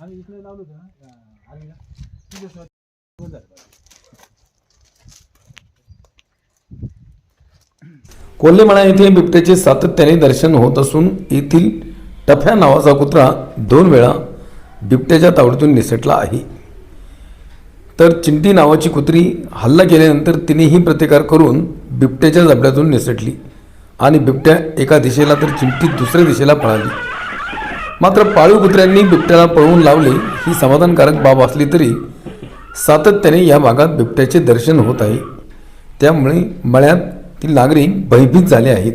आम्ही इकडे लावलो होतो ना आर्मीला तिथे दोन झाले येथे बिबट्याचे सातत्याने दर्शन होत असून येथील टफ्या नावाचा कुत्रा दोन वेळा बिबट्याच्या तावडीतून निसटला आहे. तर चिंटी नावाची कुत्री हल्ला केल्यानंतर तिनेही प्रतिकार करून बिबट्याच्या जबड्यातून निसटली आणि बिबट्या एका दिशेला तर चिंटी दुसऱ्या दिशेला पळाली. मात्र पाळीव कुत्र्यांनी बिबट्याला पळवून लावले ही समाधानकारक बाब असली तरी सातत्याने या भागात बिबट्याचे दर्शन होत आहे. त्यामुळे मळ्यातील नागरिक भयभीत झाले आहेत.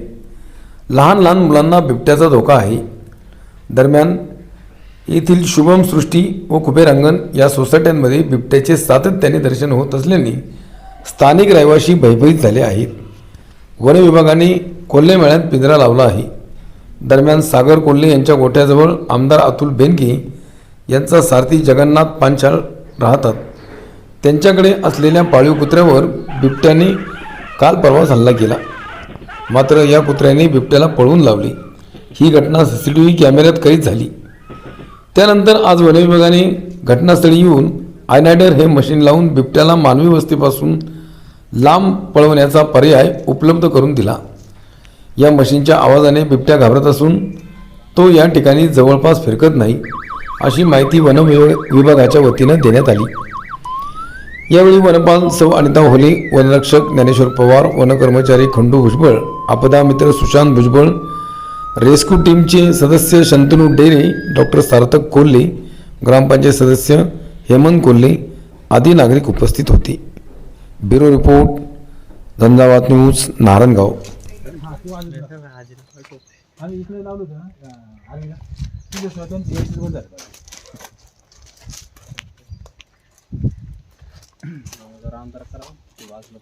लहान लहान मुलांना बिबट्याचा धोका आहे. दरम्यान येथील शुभम सृष्टी व कुबेरांगण या सोसायट्यांमध्ये बिबट्याचे सातत्याने दर्शन होत असल्याने स्थानिक रहिवासी भयभीत झाले आहेत. वन विभागाने कोल्हे मेळ्यात पिंजरा लावला आहे. दरम्यान सागर कोल्हे यांच्या गोठ्याजवळ आमदार अतुल बेनके यांचा सारथी जगन्नाथ पांचाळ राहतात. त्यांच्याकडे असलेल्या पाळीव कुत्र्यावर बिबट्याने काल परवाच हल्ला केला. मात्र या कुत्र्याने बिबट्याला पळवून लावली. ही घटना सी सी टी व्ही कॅमेऱ्यात कैद झाली. त्यानंतर आज वनविभागाने घटनास्थळी येऊन आयनायडर हे मशीन लावून बिबट्याला मानवी वस्तीपासून लांब पळवण्याचा पर्याय उपलब्ध करून दिला. या मशीनच्या आवाजाने बिबट्या घाबरत असून तो या ठिकाणी जवळपास फिरकत नाही अशी माहिती वन विभागाच्या वतीनं देण्यात आली. यावेळी वनपाल सौ अनिता होले वनरक्षक ज्ञानेश्वर पवार वनकर्मचारी खंडू भुजबळ आपदा मित्र सुशांत भुजबळ रेस्क्यू टीमचे सदस्य शंतनू डेरे डॉक्टर सार्थक कोल्हे ग्रामपंचायत सदस्य हेमंत कोल्हे आदी नागरिक उपस्थित होते. ब्युरो रिपोर्ट झंझावात न्यूज नारायणगाव. तू आम्ही इकडे लावलो होतो आले आम्हीला तुझ्या स्वतःची यायची बंद झालं. जरा आमदार करावा ते वाजलं